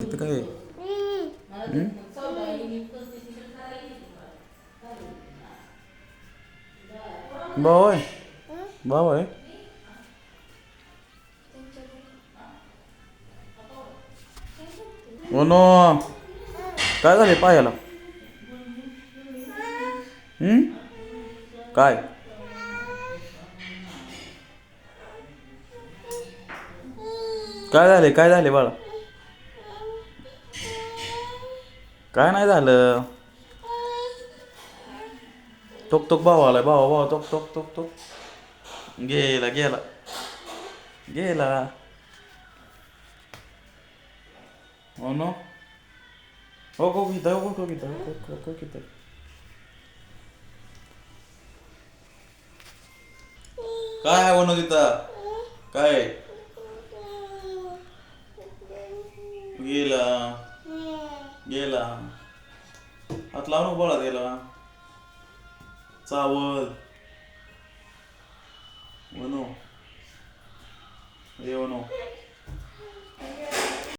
तिथं काय? आहे? हं? भाऊ आहे? भाऊ आहे? हो नो. काय झाले पायाला? हं? काय? काय झाले काय झाले बाळा? काय नाही झालं? टोक टोक भाऊ आलाय भावा भावा टोक टोक टोक टोक. गेला गेला. गेला. हो नो? हो हो गीता हो हो गीता हो हो हो गीता काय आहे बनव गीता काय? गेला. गेला. हात लावून बोला गेला चावल. वनो ये म्हणू